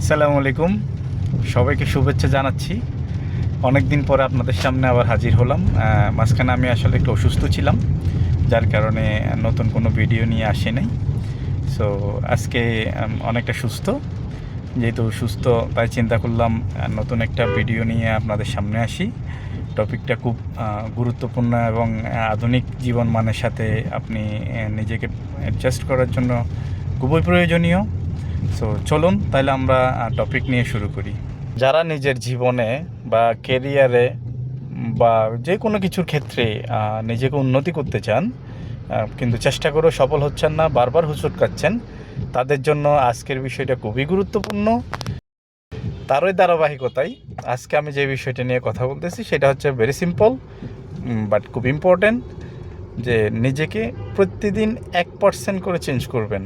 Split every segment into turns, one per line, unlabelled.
আসসালামু আলাইকুম। সবাইকে শুভেচ্ছা জানাচ্ছি। অনেক দিন পরে আপনাদের সামনে আবার হাজির হলাম। মাঝখানে আমি আসলে একটু অসুস্থ ছিলাম, যার কারণে নতুন কোনো ভিডিও নিয়ে আসি নাই। সো আজকে অনেকটা সুস্থ। যেহেতু সুস্থ, তাই চিন্তা করলাম নতুন একটা ভিডিও নিয়ে আপনাদের সামনে আসি। টপিকটা খুব গুরুত্বপূর্ণ এবং আধুনিক জীবন মানের সাথে আপনি নিজেকে অ্যাডজাস্ট করার জন্য খুবই প্রয়োজনীয়। সো চলুন, তাহলে আমরা টপিক নিয়ে শুরু করি। যারা নিজের জীবনে বা কেরিয়ারে বা যে কোনো কিছুর ক্ষেত্রে নিজেকে উন্নতি করতে চান কিন্তু চেষ্টা করেও সফল হচ্ছেন না, বারবার হুচুট কাচ্ছেন তাদের জন্য আজকের বিষয়টা খুবই গুরুত্বপূর্ণ। তারই ধারাবাহিকতায় আজকে আমি যে বিষয়টা নিয়ে কথা বলতেছি, সেটা হচ্ছে ভেরি সিম্পল বাট খুব ইম্পর্ট্যান্ট যে নিজেকে প্রতিদিন এক পার্সেন্ট করে চেঞ্জ করবেন।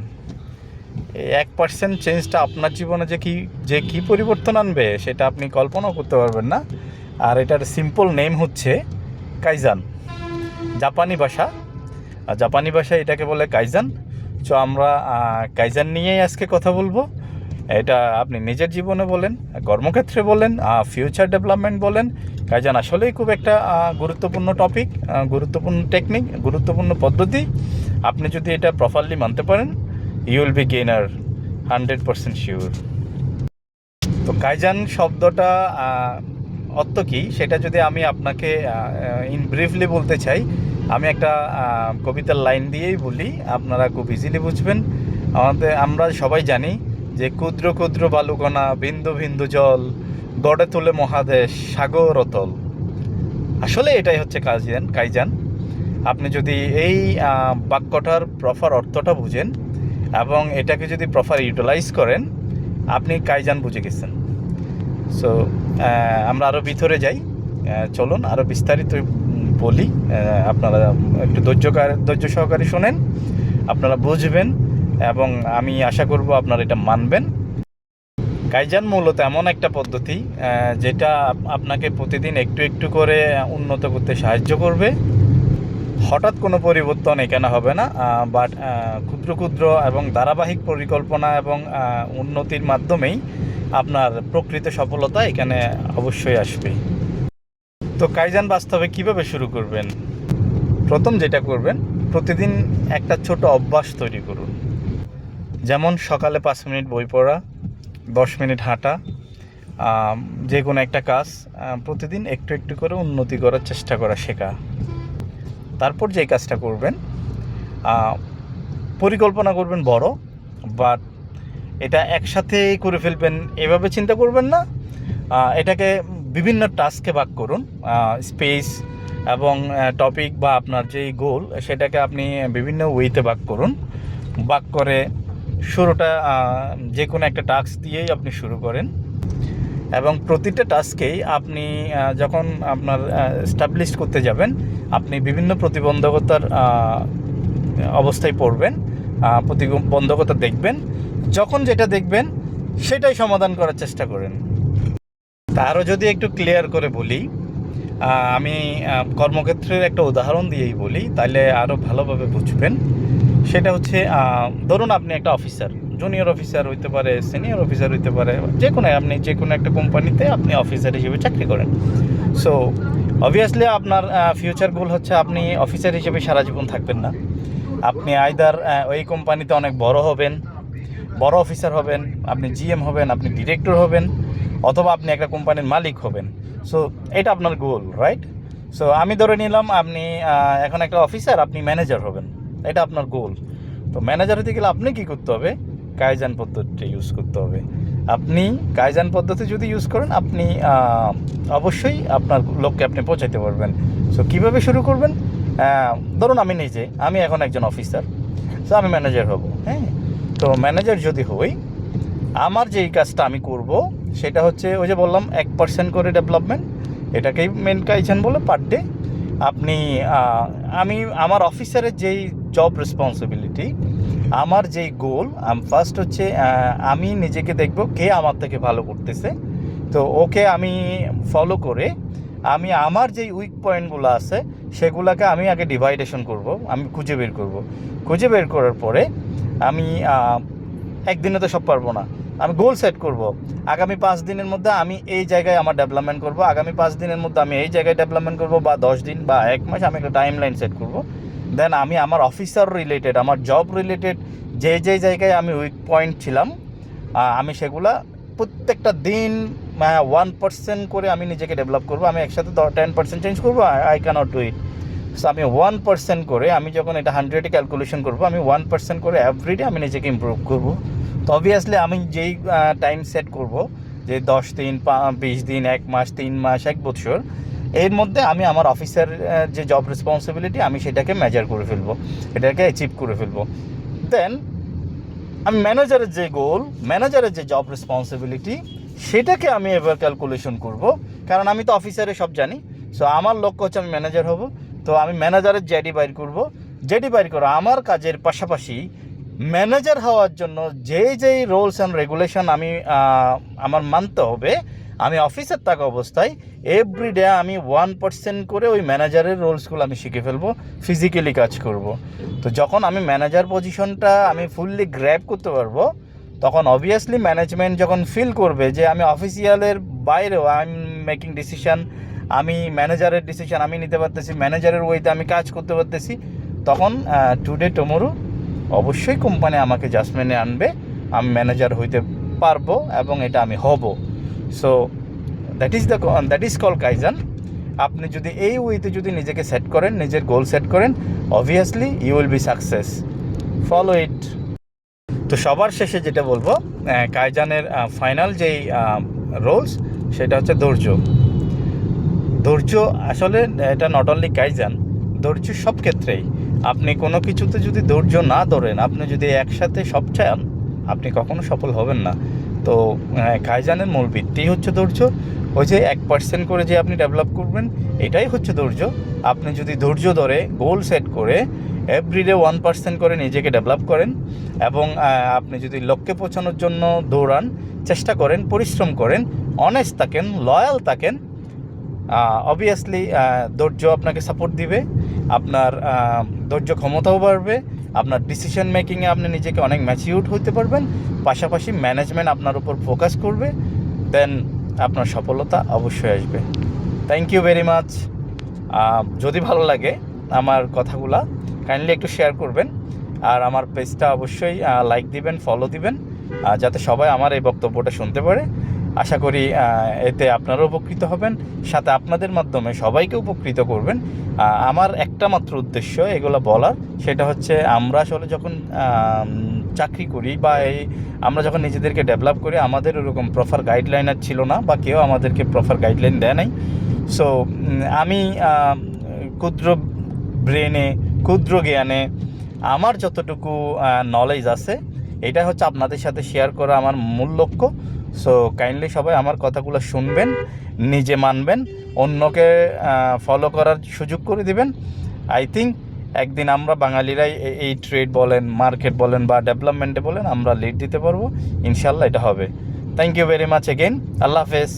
এই এক পার্সেন্ট চেঞ্জটা আপনার জীবনে যে কি যে কি পরিবর্তন আনবে, সেটা আপনি কল্পনাও করতে পারবেন না। আর এটার সিম্পল নেম হচ্ছে কাইজান জাপানি ভাষা। জাপানি ভাষায় এটাকে বলে কাইজান তো আমরা কাইজান নিয়েই আজকে কথা বলব। এটা আপনি নিজের জীবনে বলেন, কর্মক্ষেত্রে বলেন ফিউচার ডেভেলপমেন্ট বলেন। কাইজান আসলেই খুব একটা গুরুত্বপূর্ণ টপিক গুরুত্বপূর্ণ টেকনিক গুরুত্বপূর্ণ পদ্ধতি। আপনি যদি এটা প্রপারলি মানতে পারেন you will be gainer hundred percent sure তো কাইজান শব্দটা অর্থ কী? সেটা যদি আমি আপনাকে ইন ব্রিফলি বলতে চাই, আমি একটা কবিতার লাইন দিয়েই বলি, আপনারা খুব ইজিলি বুঝবেন। আমাদের, আমরা সবাই জানি যে ক্ষুদ্র ক্ষুদ্র বালুকণা, বিন্দু বিন্দু জল, গড়ে তোলে মহাদেশ, সাগর অতল। আসলে এটাই হচ্ছে কাইজান কাইজান আপনি যদি এই বাক্যটার প্রপার অর্থটা বুঝেন এবং এটাকে যদি প্রপার ইউটিলাইজ করেন, আপনি কাইজান বুঝে গেছেন। সো আমরা আরও ভিতরে যাই। চলুন আরও বিস্তারিত বলি। আপনারা একটু ধৈর্যকার ধৈর্য সহকারে শোনেন, আপনারা বুঝবেন, এবং আমি আশা করব আপনারা এটা মানবেন। কাইজান মূলত এমন একটা পদ্ধতি যেটা আপনাকে প্রতিদিন একটু একটু করে উন্নত করতে সাহায্য করবে। হঠাৎ কোনো পরিবর্তন এখানে হবে না বাট ক্ষুদ্র ক্ষুদ্র এবং ধারাবাহিক পরিকল্পনা এবং উন্নতির মাধ্যমেই আপনার প্রকৃত সফলতা এখানে অবশ্যই আসবে। তো কাইজান বাস্তবে কীভাবে শুরু করবেন? প্রথম যেটা করবেন, প্রতিদিন একটা ছোট অভ্যাস তৈরি করুন। যেমন সকালে পাঁচ মিনিট বই পড়া, দশ মিনিট হাঁটা যে কোনো একটা কাজ প্রতিদিন একটু একটু করে উন্নতি করার চেষ্টা করা শেখা। তারপর যে কাজটা করবেন পরিকল্পনা করবেন বড় বাট এটা একসাথেই করে ফেলবেন এভাবে চিন্তা করবেন না। এটাকে বিভিন্ন টাস্কে ভাগ করুন স্পেস এবং টপিক বা আপনার যেই গোল সেটাকে আপনি বিভিন্ন ওয়েতে ভাগ করুন। ভাগ করে শুরুটা যে কোনো একটা টাস্ক দিয়েই আপনি শুরু করেন। এবং প্রতিটা টাস্কেই আপনি যখন আপনার স্টাবলিশ করতে যাবেন, আপনি বিভিন্ন প্রতিবন্ধকতার অবস্থায় পড়বেন প্রতিবন্ধকতা দেখবেন, যখন যেটা দেখবেন, সেটাই সমাধান করার চেষ্টা করেন। তারও যদি একটু ক্লিয়ার করে বলি আমি কর্মক্ষেত্রের একটা উদাহরণ দিয়েই বলি তাহলে আরও ভালোভাবে বুঝবেন। সেটা হচ্ছে ধরুন আপনি একটা অফিসার জুনিয়র অফিসার হইতে পারে সিনিয়র অফিসার হইতে পারে যে কোনো আপনি যে কোনো একটা কোম্পানিতে আপনি অফিসার হিসেবে চাকরি করেন। সো অবভিয়াসলি আপনার ফিউচার গোল হচ্ছে আপনি অফিসার হিসেবে সারা জীবন থাকবেন না। আপনি আইদার ওই কোম্পানিতে অনেক বড় হবেন, বড় অফিসার হবেন, আপনি জিএম হবেন, আপনি ডিরেক্টর হবেন, অথবা আপনি একটা কোম্পানির মালিক হবেন। সো এটা আপনার গোল রাইট সো আমি ধরে নিলাম আপনি এখন একটা অফিসার আপনি ম্যানেজার হবেন। এটা আপনার গোল তো ম্যানেজার হতে গেলে আপনি কী করতে হবে? কাইজান পদ্ধতিটা ইউজ করতে হবে। আপনি কাইজান পদ্ধতি যদি ইউজ করেন, আপনি অবশ্যই আপনার লোককে আপনি পৌঁছাতে পারবেন। সো কীভাবে শুরু করবেন? ধরুন আমি নিজে, আমি এখন একজন অফিসার সো আমি ম্যানেজার হব হ্যাঁ? তো ম্যানেজার যদি হই, আমার যেই কাজটা আমি করব, সেটা হচ্ছে ওই যে বললাম, এক পার্সেন্ট করে ডেভেলপমেন্ট এটাকেই মেন কাইজান বলে পার ডে আপনি আমি, আমার অফিসারের যেই জব রেসপন্সিবিলিটি আমার যেই গোল ফার্স্ট হচ্ছে আমি নিজেকে দেখব কে আমার থেকে ভালো করতেছে। তো ওকে আমি ফলো করে আমি আমার যেই উইক পয়েন্টগুলো আছে, সেগুলোকে আমি আগে ডিভাইডেশন করব, আমি খুঁজে বের করব। খুঁজে বের করার পরে আমি একদিনে তো সব পারব না। আমি গোল সেট করব। আগামী পাঁচ দিনের মধ্যে আমি এই জায়গায় আমার ডেভেলপমেন্ট করব। আগামী পাঁচ দিনের মধ্যে আমি এই জায়গায় ডেভেলপমেন্ট করব বা দশ দিন বা এক মাস আমি একটা টাইম লাইন সেট করব। দেন আমি আমার অফিসার রিলেটেড আমার জব রিলেটেড যে যে জায়গায় আমি উইক পয়েন্ট ছিলাম আমি সেগুলা প্রত্যেকটা দিন ওয়ান পার্সেন্ট করে আমি নিজেকে ডেভেলপ করব, আমি একসাথে টেন পার্সেন্ট চেঞ্জ করব I cannot do it so আমি ওয়ান পার্সেন্ট করে আমি যখন এটা হান্ড্রেডে ক্যালকুলেশন করব, আমি ওয়ান পার্সেন্ট করে এভরিডে আমি নিজেকে ইম্প্রুভ করব। তো অবভিয়াসলি আমি যেই টাইম সেট করব, যে দশ দিন বিশ দিন, এক মাস, তিন মাস, এক বছর এর মধ্যে আমি আমার অফিসের যে জব রেসপন্সিবিলিটি আমি সেটাকে মেজার করে ফেলব, এটাকে অ্যাচিভ করে ফেলব। দেন আমি ম্যানেজারের যে গোল ম্যানেজারের যে জব রেসপন্সিবিলিটি সেটাকে আমি এবার ক্যালকুলেশন করব। কারণ আমি তো অফিসারে সব জানি সো আমার লক্ষ্য হচ্ছে আমি ম্যানেজার হব। তো আমি ম্যানেজারের জেডি বাইর করব। জেডি বাইর করে আমার কাজের পাশাপাশি ম্যানেজার হওয়ার জন্য যে যেই রুলস অ্যান্ড রেগুলেশন আমি আমার মানতে হবে আমি অফিসের থাকা অবস্থায় এভরিডে আমি ওয়ান পার্সেন্ট করে ওই ম্যানেজারের রোলসগুলো আমি শিখে ফেলব ফিজিক্যালি কাজ করব। তো যখন আমি ম্যানেজার পজিশনটা আমি ফুললি গ্র্যাব করতে পারব, তখন অবভিয়াসলি ম্যানেজমেন্ট যখন ফিল করবে যে আমি অফিসিয়ালের বাইরেও আই এম মেকিং ডিসিশান আমি ম্যানেজারের ডিসিশান আমি নিতে পারতেছি ম্যানেজারের ওয়েতে আমি কাজ করতে পারতেছি, তখন টুডে টুমোরো অবশ্যই কোম্পানি আমাকে জাজমেন্টে আনবে, আমি ম্যানেজার হইতে পারব এবং এটা আমি হব। So that is the that is call kaizen আপনি যদি এই ওয়েতে যদি নিজেকে সেট করেন, নিজের গোল সেট করেন obviously you will be success follow it তো সবার শেষে যেটা বলব কাইজানের ফাইনাল যেই রোলস সেটা হচ্ছে ধৈর্য। ধৈর্য আসলে, এটা নট অনলি কাইজান ধৈর্য সব ক্ষেত্রেই। আপনি কোনো কিছুতে যদি ধৈর্য না ধরেন, আপনি যদি একসাথে সব চান, আপনি কখনো সফল হবেন না। তো আহ, কাইজানের মূল ভিত্তি হচ্ছে ধৈর্য। ওই যে এক পার্সেন্ট করে যে আপনি ডেভেলপ করবেন এটাই হচ্ছে ধৈর্য। আপনি যদি ধৈর্য ধরে গোল সেট করে এভরিডে ওয়ান পার্সেন্ট করে নিজেকে ডেভেলপ করেন এবং আপনি যদি লক্ষ্যে পৌঁছানোর জন্য দৌড়ান চেষ্টা করেন পরিশ্রম করেন অনেস্ট থাকেন লয়াল থাকেন অবভিয়াসলি ধৈর্য আপনাকে সাপোর্ট দিবে। আপনার ধৈর্য ক্ষমতাও বাড়বে, আপনার ডিসিশন মেকিংয়ে আপনি নিজেকে অনেক ম্যাচিউড হতে পারবেন, পাশাপাশি ম্যানেজমেন্ট আপনার উপর ফোকাস করবে দেন আপনার সফলতা অবশ্যই আসবে। থ্যাংক ইউ ভেরি মাচ যদি ভালো লাগে আমার কথাগুলা কাইন্ডলি একটু শেয়ার করবেন, আর আমার পেজটা অবশ্যই লাইক দিবেন ফলো দিবেন যাতে সবাই আমার এই বক্তব্যটা শুনতে পারে। আশা করি এতে আপনারাও উপকৃত হবেন। সাথে আপনাদের মাধ্যমে সবাইকে উপকৃত করবেন। আমার একটা মাত্র উদ্দেশ্য এগুলো বলার, সেটা হচ্ছে আমরা আসলে যখন চাকরি করি বা এই আমরা যখন নিজেদেরকে ডেভেলপ করি, আমাদের ওরকম প্রপার গাইডলাইন আর ছিল না বা কেউ আমাদেরকে প্রপার গাইডলাইন দেয় নাই। সো আমি ক্ষুদ্র ব্রেনে ক্ষুদ্র জ্ঞানে আমার যতটুকু নলেজ আছে, এটা হচ্ছে আপনাদের সাথে শেয়ার করা আমার মূল লক্ষ্য। সো কাইন্ডলি সবাই আমার কথাগুলো শুনবেন, নিজে মানবেন, অন্যকে ফলো করার সুযোগ করে দিবেন। আই থিঙ্ক একদিন আমরা বাঙালিরাই এই ট্রেড বলেন মার্কেট বলেন বা ডেভেলপমেন্টে বলেন, আমরা লিড দিতে পারব। ইনশাল্লাহ এটা হবে। Thank you very much again আল্লাহ হাফেজ।